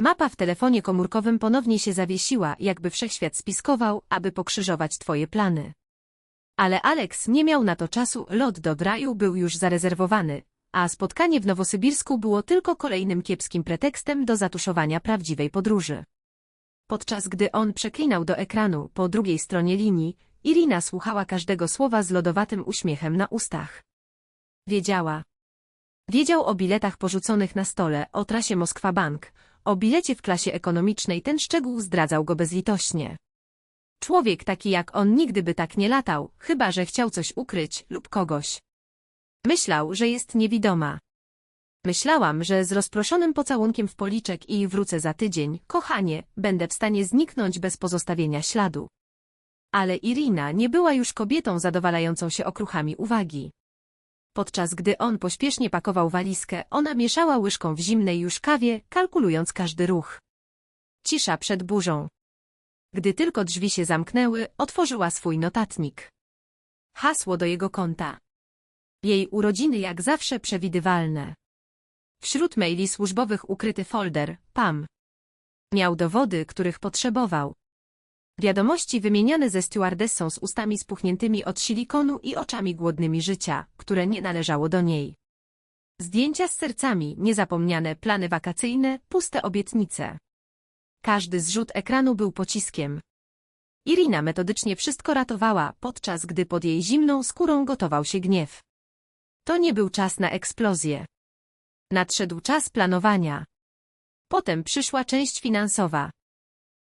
Mapa w telefonie komórkowym ponownie się zawiesiła, jakby wszechświat spiskował, aby pokrzyżować twoje plany. Ale Alex nie miał na to czasu, lot do Braju był już zarezerwowany, a spotkanie w Nowosybirsku było tylko kolejnym kiepskim pretekstem do zatuszowania prawdziwej podróży. Podczas gdy on przeklinał do ekranu po drugiej stronie linii, Irina słuchała każdego słowa z lodowatym uśmiechem na ustach. Wiedziała. Wiedział o biletach porzuconych na stole, o trasie Moskwa-Bank, o bilecie w klasie ekonomicznej ten szczegół zdradzał go bezlitośnie. Człowiek taki jak on nigdy by tak nie latał, chyba że chciał coś ukryć lub kogoś. Myślał, że jest niewidoma. Myślałam, że z rozproszonym pocałunkiem w policzek i wrócę za tydzień, kochanie, będę w stanie zniknąć bez pozostawienia śladu. Ale Irina nie była już kobietą zadowalającą się okruchami uwagi. Podczas gdy on pośpiesznie pakował walizkę, ona mieszała łyżką w zimnej już kawie, kalkulując każdy ruch. Cisza przed burzą. Gdy tylko drzwi się zamknęły, otworzyła swój notatnik. Hasło do jego konta. Jej urodziny jak zawsze przewidywalne. Wśród maili służbowych ukryty folder, PAM. Miał dowody, których potrzebował. Wiadomości wymieniane ze stewardessą z ustami spuchniętymi od silikonu i oczami głodnymi życia, które nie należało do niej. Zdjęcia z sercami, niezapomniane plany wakacyjne, puste obietnice. Każdy zrzut ekranu był pociskiem. Irina metodycznie wszystko ratowała, podczas gdy pod jej zimną skórą gotował się gniew. To nie był czas na eksplozję. Nadszedł czas planowania. Potem przyszła część finansowa.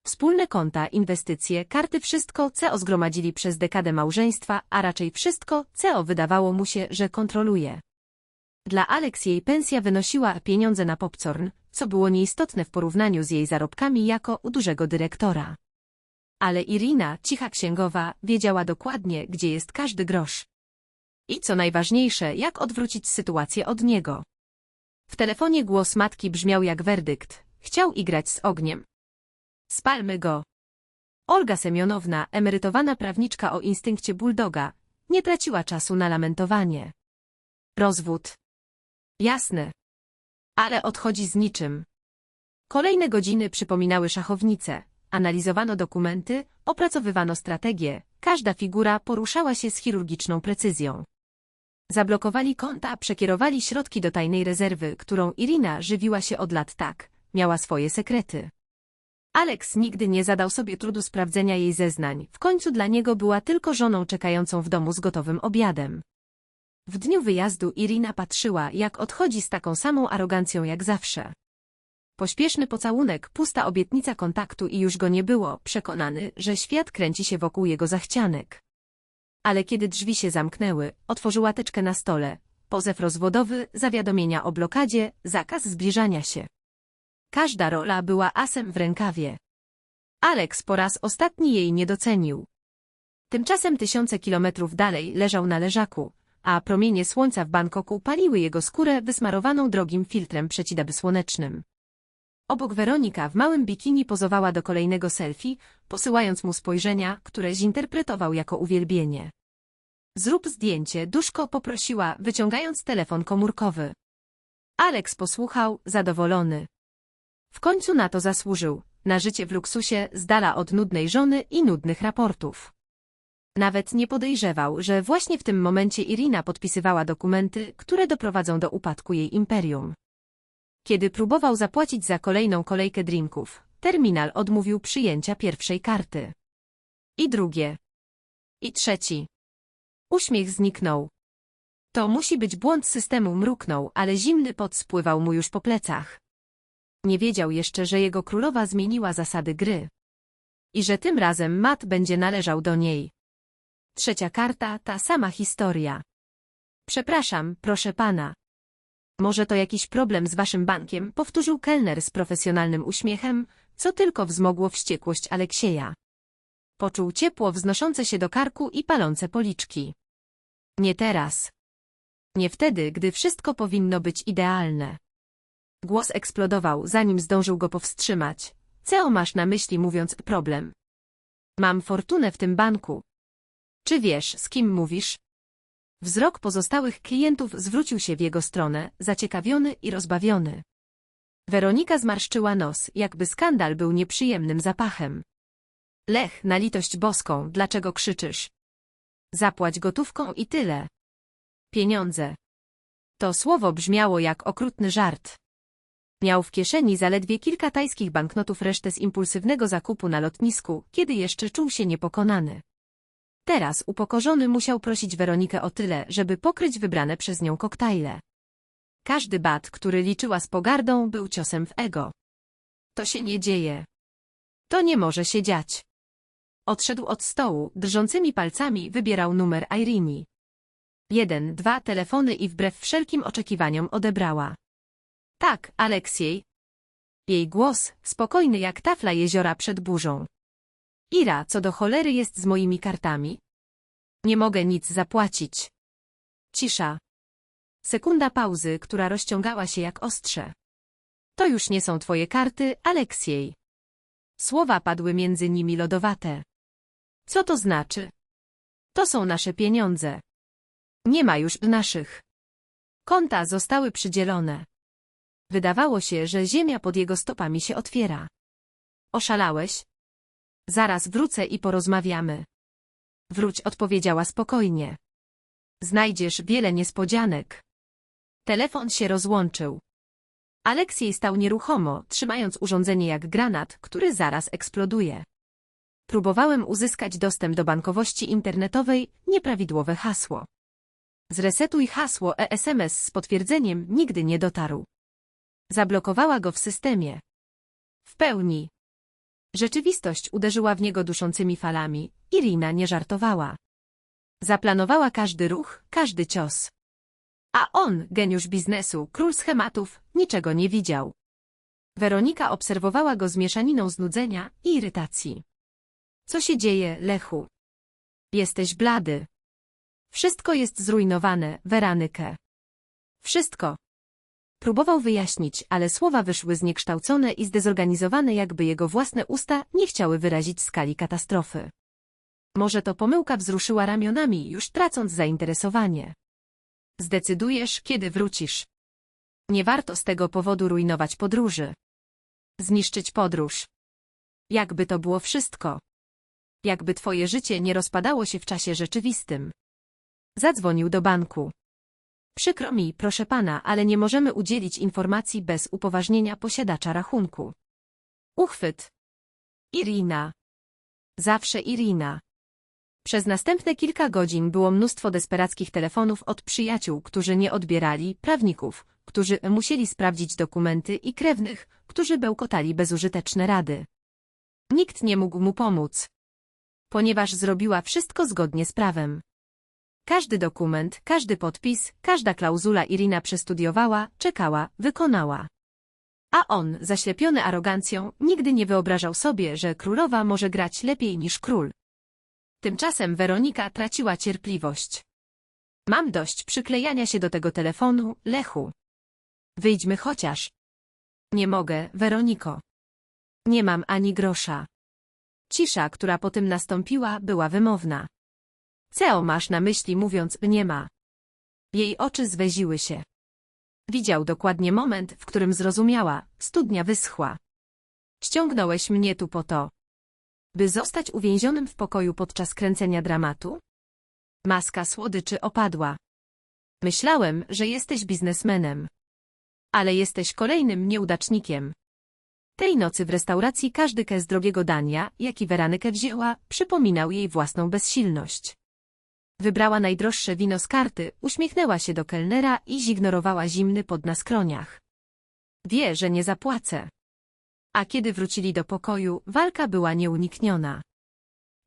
Wspólne konta, inwestycje, karty wszystko, co zgromadzili przez dekadę małżeństwa, a raczej wszystko, co wydawało mu się, że kontroluje. Dla Alex jej pensja wynosiła pieniądze na popcorn, co było nieistotne w porównaniu z jej zarobkami jako u dużego dyrektora. Ale Irina, cicha księgowa, wiedziała dokładnie, gdzie jest każdy grosz. I co najważniejsze, jak odwrócić sytuację od niego. W telefonie głos matki brzmiał jak werdykt. Chciał igrać z ogniem. Spalmy go. Olga Semionowna, emerytowana prawniczka o instynkcie bulldoga, nie traciła czasu na lamentowanie. Rozwód. Jasne. Ale odchodzi z niczym. Kolejne godziny przypominały szachownice. Analizowano dokumenty, opracowywano strategie, każda figura poruszała się z chirurgiczną precyzją. Zablokowali konta, przekierowali środki do tajnej rezerwy, którą Irina żywiła się od lat tak, miała swoje sekrety. Alex nigdy nie zadał sobie trudu sprawdzenia jej zeznań, w końcu dla niego była tylko żoną czekającą w domu z gotowym obiadem. W dniu wyjazdu Irina patrzyła, jak odchodzi z taką samą arogancją jak zawsze. Pośpieszny pocałunek, pusta obietnica kontaktu i już go nie było, przekonany, że świat kręci się wokół jego zachcianek. Ale kiedy drzwi się zamknęły, otworzyła teczkę na stole. Pozew rozwodowy, zawiadomienia o blokadzie, zakaz zbliżania się. Każda rola była asem w rękawie. Alex po raz ostatni jej nie docenił. Tymczasem tysiące kilometrów dalej leżał na leżaku, a promienie słońca w Bangkoku paliły jego skórę wysmarowaną drogim filtrem przeciwsłonecznym. Obok Weronika w małym bikini pozowała do kolejnego selfie, posyłając mu spojrzenia, które zinterpretował jako uwielbienie. Zrób zdjęcie, duszko poprosiła, wyciągając telefon komórkowy. Alex posłuchał, zadowolony. W końcu na to zasłużył, na życie w luksusie, z dala od nudnej żony i nudnych raportów. Nawet nie podejrzewał, że właśnie w tym momencie Irina podpisywała dokumenty, które doprowadzą do upadku jej imperium. Kiedy próbował zapłacić za kolejną kolejkę drinków, terminal odmówił przyjęcia pierwszej karty. I drugie. I trzeci. Uśmiech zniknął. To musi być błąd systemu mruknął, ale zimny pot spływał mu już po plecach. Nie wiedział jeszcze, że jego królowa zmieniła zasady gry. I że tym razem mat będzie należał do niej. Trzecia karta, ta sama historia. Przepraszam, proszę pana. Może to jakiś problem z waszym bankiem, powtórzył kelner z profesjonalnym uśmiechem, co tylko wzmogło wściekłość Aleksieja. Poczuł ciepło wznoszące się do karku i palące policzki. Nie teraz. Nie wtedy, gdy wszystko powinno być idealne. Głos eksplodował, zanim zdążył go powstrzymać. Co masz na myśli mówiąc problem? Mam fortunę w tym banku. Czy wiesz, z kim mówisz? Wzrok pozostałych klientów zwrócił się w jego stronę, zaciekawiony i rozbawiony. Weronika zmarszczyła nos, jakby skandal był nieprzyjemnym zapachem. Lech, na litość boską, dlaczego krzyczysz? Zapłać gotówką i tyle. Pieniądze. To słowo brzmiało jak okrutny żart. Miał w kieszeni zaledwie kilka tajskich banknotów resztę z impulsywnego zakupu na lotnisku, kiedy jeszcze czuł się niepokonany. Teraz upokorzony musiał prosić Weronikę o tyle, żeby pokryć wybrane przez nią koktajle. Każdy bat, który liczyła z pogardą, był ciosem w ego. To się nie dzieje. To nie może się dziać. Odszedł od stołu, drżącymi palcami wybierał numer Irene. Jeden, dwa telefony i wbrew wszelkim oczekiwaniom odebrała. Tak, Aleksiej. Jej głos, spokojny jak tafla jeziora przed burzą. Ira, co do cholery jest z moimi kartami? Nie mogę nic zapłacić. Cisza. Sekunda pauzy, która rozciągała się jak ostrze. To już nie są twoje karty, Aleksiej. Słowa padły między nimi lodowate. Co to znaczy? To są nasze pieniądze. Nie ma już naszych. Konta zostały przydzielone. Wydawało się, że ziemia pod jego stopami się otwiera. Oszalałeś? Zaraz wrócę i porozmawiamy. Wróć, odpowiedziała spokojnie. Znajdziesz wiele niespodzianek. Telefon się rozłączył. Aleksiej stał nieruchomo, trzymając urządzenie jak granat, który zaraz eksploduje. Próbowałem uzyskać dostęp do bankowości internetowej, nieprawidłowe hasło. Zresetuj hasło e-SMS z potwierdzeniem nigdy nie dotarł. Zablokowała go w systemie. W pełni. Rzeczywistość uderzyła w niego duszącymi falami. Irina nie żartowała. Zaplanowała każdy ruch, każdy cios. A on, geniusz biznesu, król schematów, niczego nie widział. Weronika obserwowała go z mieszaniną znudzenia i irytacji. Co się dzieje, Lechu? Jesteś blady. Wszystko jest zrujnowane, Weranykę. Wszystko. Próbował wyjaśnić, ale słowa wyszły zniekształcone i zdezorganizowane, jakby jego własne usta nie chciały wyrazić skali katastrofy. Może to pomyłka wzruszyła ramionami, już tracąc zainteresowanie. Zdecydujesz, kiedy wrócisz. Nie warto z tego powodu rujnować podróży. Zniszczyć podróż. Jakby to było wszystko. Jakby twoje życie nie rozpadało się w czasie rzeczywistym. Zadzwonił do banku. Przykro mi, proszę pana, ale nie możemy udzielić informacji bez upoważnienia posiadacza rachunku. Uchwyt. Irina. Zawsze Irina. Przez następne kilka godzin było mnóstwo desperackich telefonów od przyjaciół, którzy nie odbierali, prawników, którzy musieli sprawdzić dokumenty i krewnych, którzy bełkotali bezużyteczne rady. Nikt nie mógł mu pomóc, ponieważ zrobiła wszystko zgodnie z prawem. Każdy dokument, każdy podpis, każda klauzula Irina przestudiowała, czekała, wykonała. A on, zaślepiony arogancją, nigdy nie wyobrażał sobie, że królowa może grać lepiej niż król. Tymczasem Weronika traciła cierpliwość. Mam dość przyklejania się do tego telefonu, Lechu. Wyjdźmy chociaż. Nie mogę, Weroniko. Nie mam ani grosza. Cisza, która po tym nastąpiła, była wymowna. Co masz na myśli mówiąc nie ma? Jej oczy zweziły się. Widział dokładnie moment, w którym zrozumiała, studnia wyschła. Ściągnąłeś mnie tu po to, by zostać uwięzionym w pokoju podczas kręcenia dramatu? Maska słodyczy opadła. Myślałem, że jesteś biznesmenem. Ale jesteś kolejnym nieudacznikiem. Tej nocy w restauracji każdy kez drogiego dania, jaki Weranykę wzięła, przypominał jej własną bezsilność. Wybrała najdroższe wino z karty, uśmiechnęła się do kelnera i zignorowała zimny pod na skroniach. Wie, że nie zapłacę. A kiedy wrócili do pokoju, walka była nieunikniona.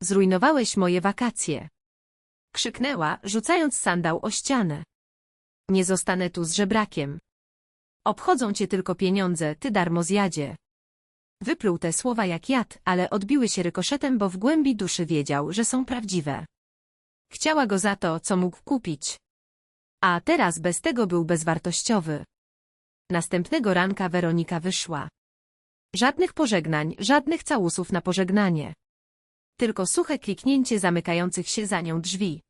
Zrujnowałeś moje wakacje. Krzyknęła, rzucając sandał o ścianę. Nie zostanę tu z żebrakiem. Obchodzą cię tylko pieniądze, ty darmo zjadzie. Wypluł te słowa jak jad, ale odbiły się rykoszetem, bo w głębi duszy wiedział, że są prawdziwe. Chciała go za to, co mógł kupić. A teraz bez tego był bezwartościowy. Następnego ranka Weronika wyszła. Żadnych pożegnań, żadnych całusów na pożegnanie. Tylko suche kliknięcie zamykających się za nią drzwi.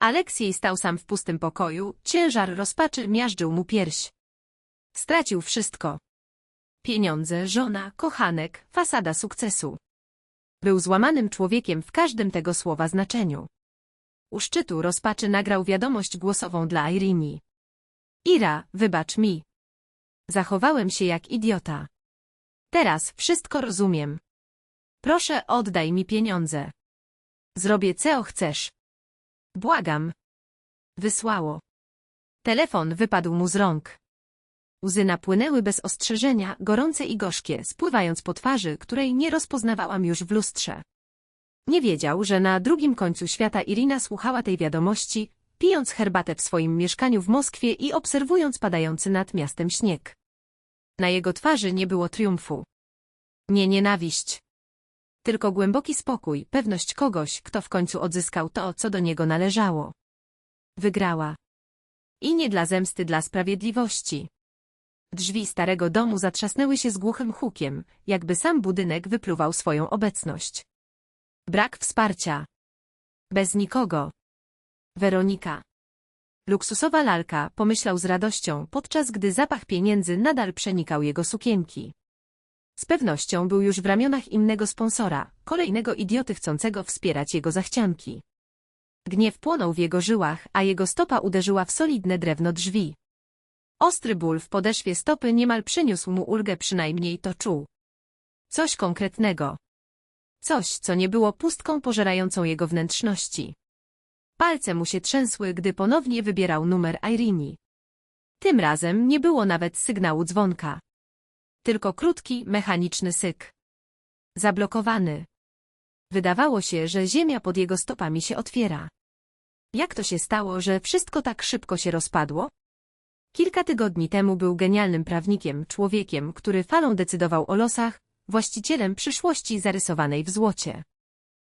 Aleksiej stał sam w pustym pokoju, ciężar rozpaczy miażdżył mu pierś. Stracił wszystko. Pieniądze, żona, kochanek, fasada sukcesu. Był złamanym człowiekiem w każdym tego słowa znaczeniu. U szczytu rozpaczy nagrał wiadomość głosową dla Irini. Ira, wybacz mi. Zachowałem się jak idiota. Teraz wszystko rozumiem. Proszę oddaj mi pieniądze. Zrobię co chcesz. Błagam. Wysłało. Telefon wypadł mu z rąk. Łzy napłynęły bez ostrzeżenia, gorące i gorzkie, spływając po twarzy, której nie rozpoznawałam już w lustrze. Nie wiedział, że na drugim końcu świata Irina słuchała tej wiadomości, pijąc herbatę w swoim mieszkaniu w Moskwie i obserwując padający nad miastem śnieg. Na jego twarzy nie było triumfu. Nie nienawiść. Tylko głęboki spokój, pewność kogoś, kto w końcu odzyskał to, co do niego należało. Wygrała. I nie dla zemsty, dla sprawiedliwości. Drzwi starego domu zatrzasnęły się z głuchym hukiem, jakby sam budynek wypluwał swoją obecność. Brak wsparcia. Bez nikogo. Weronika. Luksusowa lalka, pomyślał z radością, podczas gdy zapach pieniędzy nadal przenikał jego sukienki. Z pewnością był już w ramionach innego sponsora, kolejnego idioty chcącego wspierać jego zachcianki. Gniew płonął w jego żyłach, a jego stopa uderzyła w solidne drewno drzwi. Ostry ból w podeszwie stopy niemal przyniósł mu ulgę, przynajmniej to czuł. Coś konkretnego. Coś, co nie było pustką pożerającą jego wnętrzności. Palce mu się trzęsły, gdy ponownie wybierał numer Irini. Tym razem nie było nawet sygnału dzwonka. Tylko krótki, mechaniczny syk. Zablokowany. Wydawało się, że ziemia pod jego stopami się otwiera. Jak to się stało, że wszystko tak szybko się rozpadło? Kilka tygodni temu był genialnym prawnikiem, człowiekiem, który falą decydował o losach, właścicielem przyszłości zarysowanej w złocie.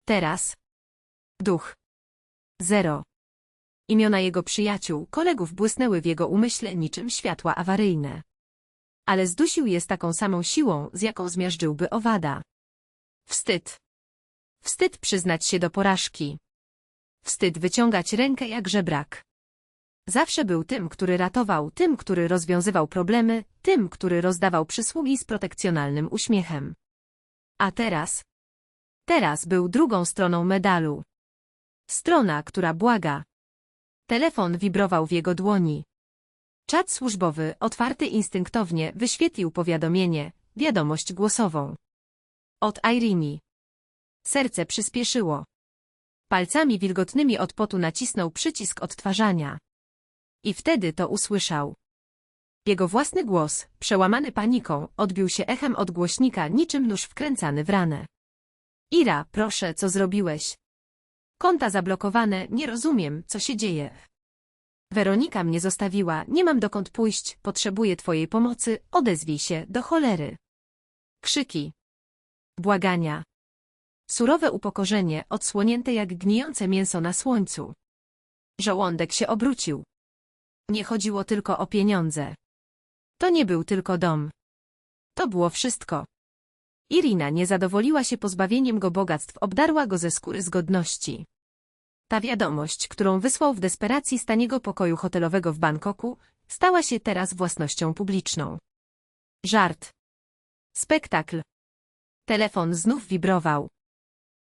Teraz duch. Zero. Imiona jego przyjaciół, kolegów błysnęły w jego umyśle niczym światła awaryjne. Ale zdusił je z taką samą siłą, z jaką zmiażdżyłby owada. Wstyd. Wstyd przyznać się do porażki. Wstyd wyciągać rękę jak żebrak. Zawsze był tym, który ratował, tym, który rozwiązywał problemy, tym, który rozdawał przysługi z protekcjonalnym uśmiechem. A teraz? Teraz był drugą stroną medalu. Strona, która błaga. Telefon wibrował w jego dłoni. Czat służbowy, otwarty instynktownie, wyświetlił powiadomienie, wiadomość głosową. Od Irini. Serce przyspieszyło. Palcami wilgotnymi od potu nacisnął przycisk odtwarzania. I wtedy to usłyszał. Jego własny głos, przełamany paniką, odbił się echem od głośnika niczym nóż wkręcany w ranę. Ira, proszę, co zrobiłeś? Konta zablokowane, nie rozumiem, co się dzieje. Weronika mnie zostawiła, nie mam dokąd pójść, potrzebuję twojej pomocy, odezwij się, do cholery. Krzyki. Błagania. Surowe upokorzenie, odsłonięte jak gnijące mięso na słońcu. Żołądek się obrócił. Nie chodziło tylko o pieniądze. To nie był tylko dom. To było wszystko. Irina nie zadowoliła się pozbawieniem go bogactw, obdarła go ze skóry z godności. Ta wiadomość, którą wysłał w desperacji z taniego pokoju hotelowego w Bangkoku, stała się teraz własnością publiczną. Żart. Spektakl. Telefon znów wibrował.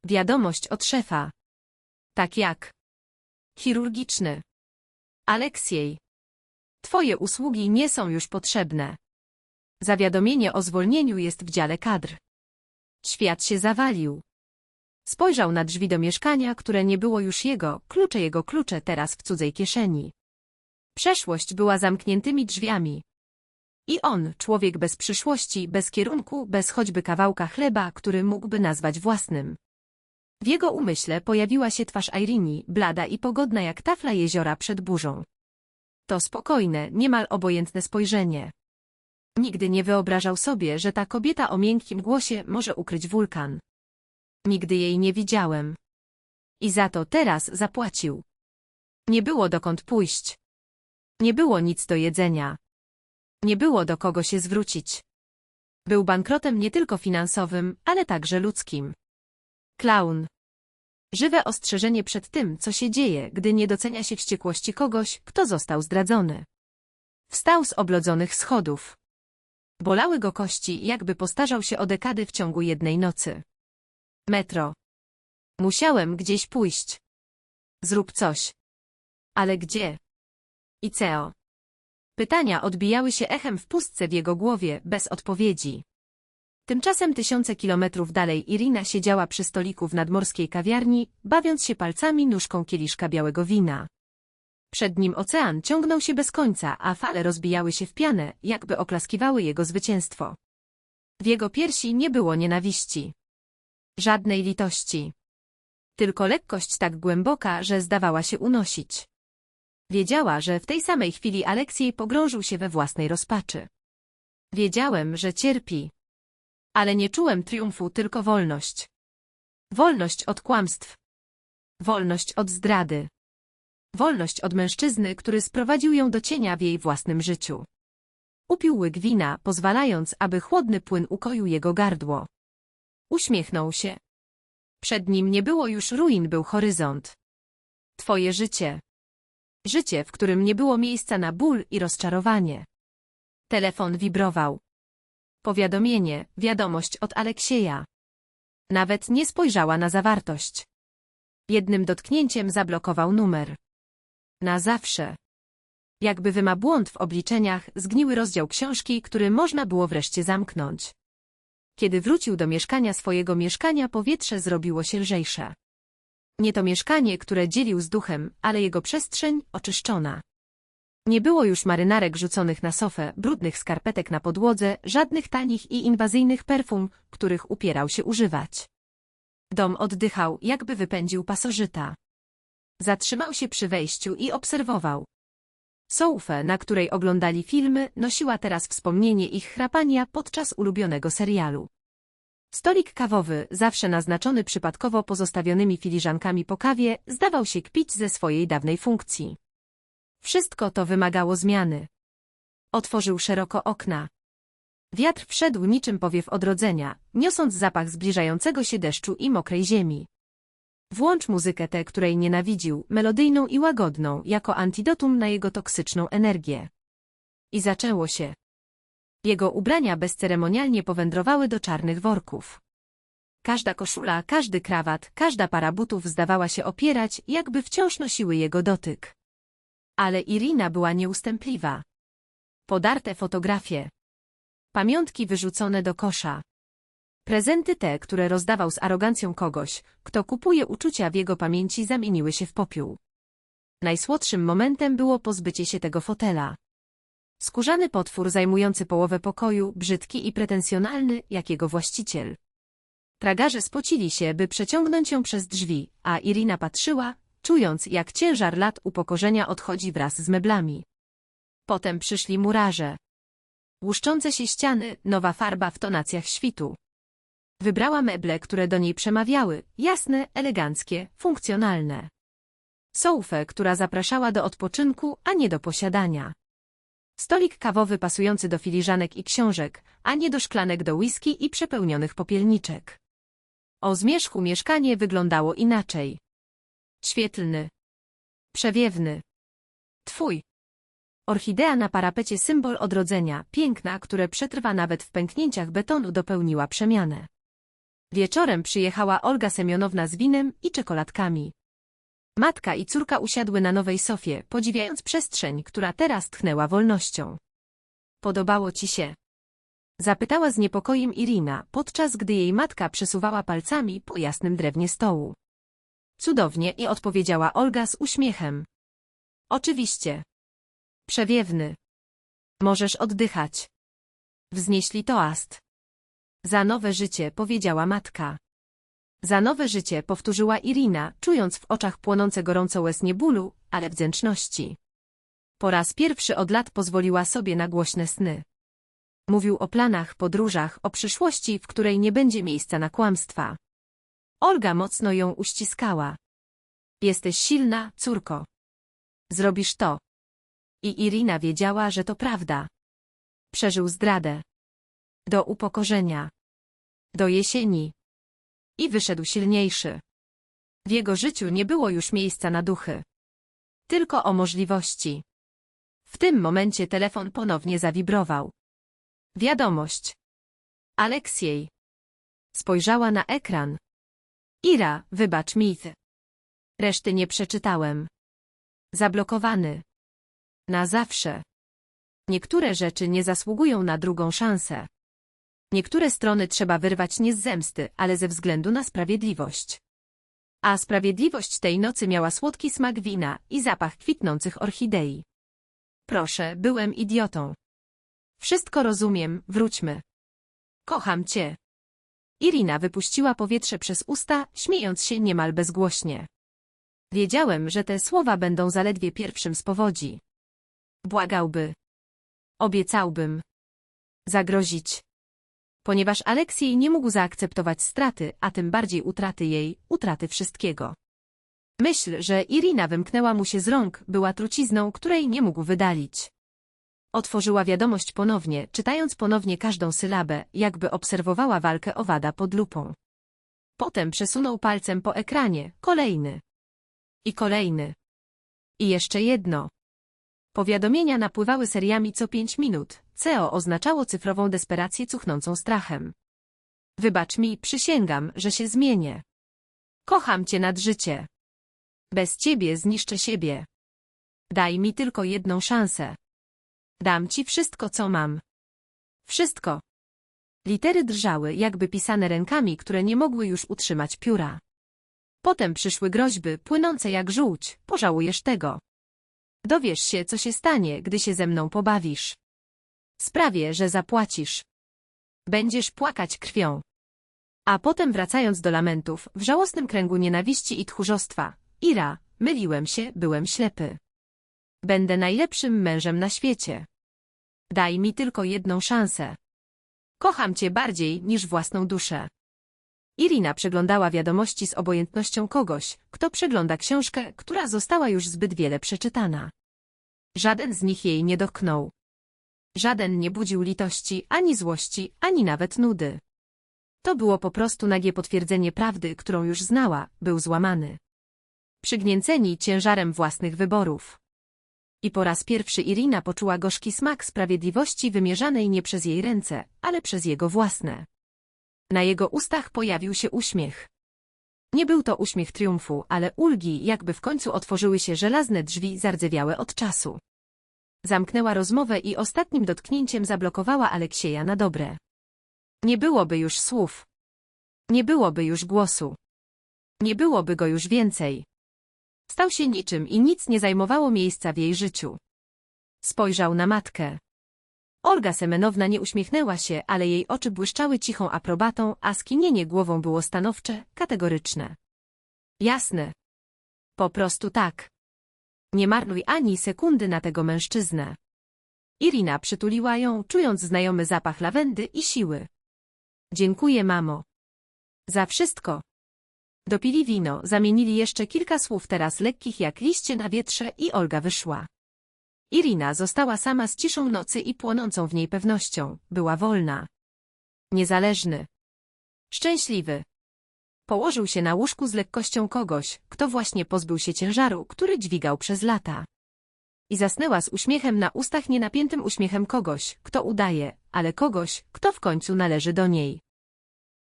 Wiadomość od szefa. Tak jak. Chirurgiczny. Aleksiej. Twoje usługi nie są już potrzebne. Zawiadomienie o zwolnieniu jest w dziale kadr. Świat się zawalił. Spojrzał na drzwi do mieszkania, które nie było już jego, klucze jego klucze teraz w cudzej kieszeni. Przeszłość była zamkniętymi drzwiami. I on, człowiek bez przyszłości, bez kierunku, bez choćby kawałka chleba, który mógłby nazwać własnym. W jego umyśle pojawiła się twarz Irini, blada i pogodna jak tafla jeziora przed burzą. To spokojne, niemal obojętne spojrzenie. Nigdy nie wyobrażał sobie, że ta kobieta o miękkim głosie może ukryć wulkan. Nigdy jej nie widziałem. I za to teraz zapłacił. Nie było dokąd pójść. Nie było nic do jedzenia. Nie było do kogo się zwrócić. Był bankrotem nie tylko finansowym, ale także ludzkim. Klaun. Żywe ostrzeżenie przed tym, co się dzieje, gdy nie docenia się wściekłości kogoś, kto został zdradzony. Wstał z oblodzonych schodów. Bolały go kości, jakby postarzał się o dekady w ciągu jednej nocy. Metro. Musiałem gdzieś pójść. Zrób coś. Ale gdzie? Iceo. Pytania odbijały się echem w pustce w jego głowie, bez odpowiedzi. Tymczasem tysiące kilometrów dalej Irina siedziała przy stoliku w nadmorskiej kawiarni, bawiąc się palcami nóżką kieliszka białego wina. Przed nim ocean ciągnął się bez końca, a fale rozbijały się w pianę, jakby oklaskiwały jego zwycięstwo. W jego piersi nie było nienawiści. Żadnej litości. Tylko lekkość tak głęboka, że zdawała się unosić. Wiedziała, że w tej samej chwili Aleksiej pogrążył się we własnej rozpaczy. Wiedziałem, że cierpi. Ale nie czułem triumfu, tylko wolność. Wolność od kłamstw. Wolność od zdrady. Wolność od mężczyzny, który sprowadził ją do cienia w jej własnym życiu. Upił łyk wina, pozwalając, aby chłodny płyn ukoił jego gardło. Uśmiechnął się. Przed nim nie było już ruin, był horyzont. Twoje życie. Życie, w którym nie było miejsca na ból i rozczarowanie. Telefon wibrował. Powiadomienie, wiadomość od Aleksieja. Nawet nie spojrzała na zawartość. Jednym dotknięciem zablokował numer. Na zawsze. Jakby wyma błąd w obliczeniach, zgniły rozdział książki, który można było wreszcie zamknąć. Kiedy wrócił do mieszkania swojego mieszkania, powietrze zrobiło się lżejsze. Nie to mieszkanie, które dzielił z duchem, ale jego przestrzeń oczyszczona. Nie było już marynarek rzuconych na sofę, brudnych skarpetek na podłodze, żadnych tanich i inwazyjnych perfum, których upierał się używać. Dom oddychał, jakby wypędził pasożyta. Zatrzymał się przy wejściu i obserwował. Soufę, na której oglądali filmy, nosiła teraz wspomnienie ich chrapania podczas ulubionego serialu. Stolik kawowy, zawsze naznaczony przypadkowo pozostawionymi filiżankami po kawie, zdawał się kpić ze swojej dawnej funkcji. Wszystko to wymagało zmiany. Otworzył szeroko okna. Wiatr wszedł niczym powiew odrodzenia, niosąc zapach zbliżającego się deszczu i mokrej ziemi. Włącz muzykę tę, której nienawidził, melodyjną i łagodną, jako antidotum na jego toksyczną energię. I zaczęło się. Jego ubrania bezceremonialnie powędrowały do czarnych worków. Każda koszula, każdy krawat, każda para butów zdawała się opierać, jakby wciąż nosiły jego dotyk. Ale Irina była nieustępliwa. Podarte fotografie. Pamiątki wyrzucone do kosza. Prezenty te, które rozdawał z arogancją kogoś, kto kupuje uczucia w jego pamięci zamieniły się w popiół. Najsłodszym momentem było pozbycie się tego fotela. Skórzany potwór zajmujący połowę pokoju, brzydki i pretensjonalny, jak jego właściciel. Tragarze spocili się, by przeciągnąć ją przez drzwi, a Irina patrzyła, czując, jak ciężar lat upokorzenia odchodzi wraz z meblami. Potem przyszli murarze. Łuszczące się ściany, nowa farba w tonacjach świtu. Wybrała meble, które do niej przemawiały, jasne, eleganckie, funkcjonalne. Soufę, która zapraszała do odpoczynku, a nie do posiadania. Stolik kawowy pasujący do filiżanek i książek, a nie do szklanek do whisky i przepełnionych popielniczek. O zmierzchu mieszkanie wyglądało inaczej. Świetlny. Przewiewny. Twój. Orchidea na parapecie symbol odrodzenia, piękna, które przetrwa nawet w pęknięciach betonu dopełniła przemianę. Wieczorem przyjechała Olga Semionowna z winem i czekoladkami. Matka i córka usiadły na nowej sofie, podziwiając przestrzeń, która teraz tchnęła wolnością. Podobało ci się? Zapytała z niepokojem Irina, podczas gdy jej matka przesuwała palcami po jasnym drewnie stołu. Cudownie i odpowiedziała Olga z uśmiechem. Oczywiście. Przewiewny. Możesz oddychać. Wznieśli toast. Za nowe życie, powiedziała matka. Za nowe życie, powtórzyła Irina, czując w oczach płonące gorąco łez nie bólu, ale wdzięczności. Po raz pierwszy od lat pozwoliła sobie na głośne sny. Mówił o planach, podróżach, o przyszłości, w której nie będzie miejsca na kłamstwa. Olga mocno ją uściskała. Jesteś silna, córko. Zrobisz to. I Irina wiedziała, że to prawda. Przeżył zdradę. Do upokorzenia. Do jesieni. I wyszedł silniejszy. W jego życiu nie było już miejsca na duchy. Tylko o możliwości. W tym momencie telefon ponownie zawibrował. Wiadomość. Aleksiej. Spojrzała na ekran. Ira, wybacz mi. Reszty nie przeczytałem. Zablokowany. Na zawsze. Niektóre rzeczy nie zasługują na drugą szansę. Niektóre strony trzeba wyrwać nie z zemsty, ale ze względu na sprawiedliwość. A sprawiedliwość tej nocy miała słodki smak wina i zapach kwitnących orchidei. Proszę, byłem idiotą. Wszystko rozumiem, wróćmy. Kocham cię. Irina wypuściła powietrze przez usta, śmiejąc się niemal bezgłośnie. Wiedziałem, że te słowa będą zaledwie pierwszym z powodzi. Błagałby. Obiecałbym. Zagrozić. Ponieważ Aleksiej nie mógł zaakceptować straty, a tym bardziej utraty jej, utraty wszystkiego. Myśl, że Irina wymknęła mu się z rąk, była trucizną, której nie mógł wydalić. Otworzyła wiadomość ponownie, czytając ponownie każdą sylabę, jakby obserwowała walkę owada pod lupą. Potem przesunął palcem po ekranie, kolejny. I kolejny. I jeszcze jedno. Powiadomienia napływały seriami co pięć minut. CEO oznaczało cyfrową desperację cuchnącą strachem. Wybacz mi, przysięgam, że się zmienię. Kocham cię nad życie. Bez ciebie zniszczę siebie. Daj mi tylko jedną szansę. Dam ci wszystko, co mam. Wszystko. Litery drżały, jakby pisane rękami, które nie mogły już utrzymać pióra. Potem przyszły groźby, płynące jak żółć, pożałujesz tego. Dowiesz się, co się stanie, gdy się ze mną pobawisz. Sprawię, że zapłacisz. Będziesz płakać krwią. A potem wracając do lamentów, w żałosnym kręgu nienawiści i tchórzostwa. Ira, myliłem się, byłem ślepy. Będę najlepszym mężem na świecie. Daj mi tylko jedną szansę. Kocham cię bardziej niż własną duszę. Irina przeglądała wiadomości z obojętnością kogoś, kto przegląda książkę, która została już zbyt wiele przeczytana. Żaden z nich jej nie dotknął. Żaden nie budził litości, ani złości, ani nawet nudy. To było po prostu nagie potwierdzenie prawdy, którą już znała, był złamany. Przygnięceni ciężarem własnych wyborów. I po raz pierwszy Irina poczuła gorzki smak sprawiedliwości wymierzanej nie przez jej ręce, ale przez jego własne. Na jego ustach pojawił się uśmiech. Nie był to uśmiech triumfu, ale ulgi, jakby w końcu otworzyły się żelazne drzwi zardzewiałe od czasu. Zamknęła rozmowę i ostatnim dotknięciem zablokowała Aleksieja na dobre. Nie byłoby już słów. Nie byłoby już głosu. Nie byłoby go już więcej. Stał się niczym i nic nie zajmowało miejsca w jej życiu. Spojrzał na matkę. Olga Semenowna nie uśmiechnęła się, ale jej oczy błyszczały cichą aprobatą, a skinienie głową było stanowcze, kategoryczne. Jasne. Po prostu tak. Nie marnuj ani sekundy na tego mężczyznę. Irina przytuliła ją, czując znajomy zapach lawendy i siły. Dziękuję, mamo. Za wszystko. Dopili wino, zamienili jeszcze kilka słów teraz lekkich jak liście na wietrze i Olga wyszła. Irina została sama z ciszą nocy i płonącą w niej pewnością. Była wolna. Niezależny. Szczęśliwy. Położył się na łóżku z lekkością kogoś, kto właśnie pozbył się ciężaru, który dźwigał przez lata. I zasnęła z uśmiechem na ustach nienapiętym uśmiechem kogoś, kto udaje, ale kogoś, kto w końcu należy do niej.